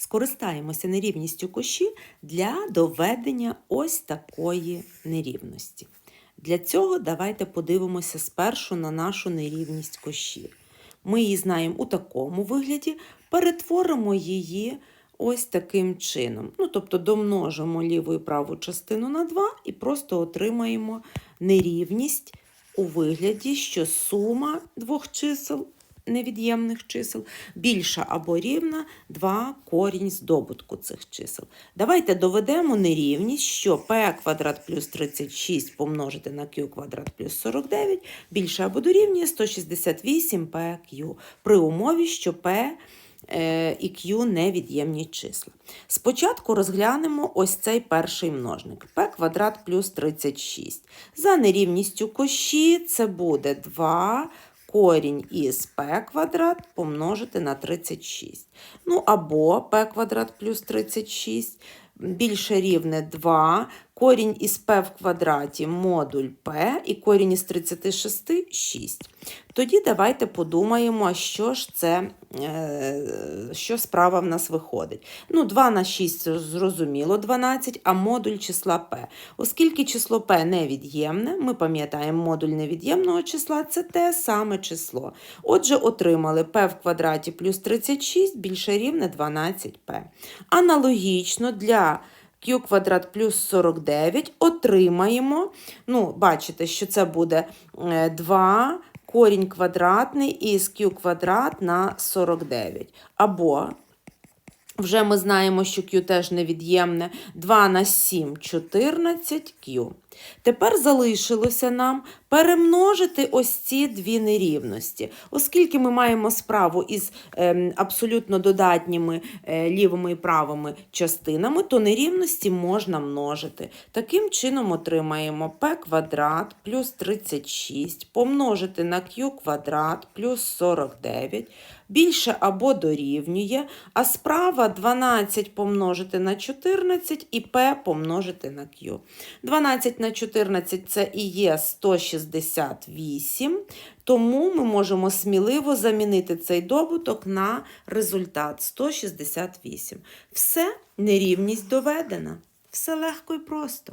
Скористаємося нерівністю коші для доведення ось такої нерівності. Для цього давайте подивимося спершу на нашу нерівність коші. Ми її знаємо у такому вигляді, перетворимо її ось таким чином. Ну, тобто домножимо ліву і праву частину на 2 і просто отримаємо нерівність у вигляді, що сума двох чисел, невід'ємних чисел, більша або рівна 2 корінь з добутку цих чисел. Давайте доведемо нерівність, що p квадрат плюс 36 помножити на q квадрат плюс 49 більше або дорівнює 168 pq при умові, що p е, і q невід'ємні числа. Спочатку розглянемо ось цей перший множник p квадрат плюс 36. За нерівністю коші це буде 2 корінь із p квадрат помножити на 36. Ну або p квадрат плюс 36 більше рівне 2, корінь із p в квадраті модуль p і корінь із 36 – 6. Тоді давайте подумаємо, що ж це, е, що справа в нас виходить. Ну, 2 на 6 зрозуміло 12, а модуль числа p. Оскільки число p невід'ємне, ми пам'ятаємо, модуль невід'ємного числа це те саме число. Отже, отримали p в квадраті плюс 36 більше рівне 12p. Аналогічно для q квадрат плюс 49 отримаємо, ну, бачите, що це буде е, 2 корінь квадратний із q квадрат на 49. Або вже ми знаємо, що q теж невід'ємне. 2 на 7 – 14 q. Тепер залишилося нам перемножити ось ці дві нерівності. Оскільки ми маємо справу із ем, абсолютно додатніми е, лівими і правими частинами, то нерівності можна множити. Таким чином отримаємо p квадрат плюс 36 помножити на q квадрат плюс 49 більше або дорівнює, а справа 12 помножити на 14 і p помножити на q. 12 на 14 це і є 168, тому ми можемо сміливо замінити цей добуток на результат 168. Все, нерівність доведена. Все легко і просто.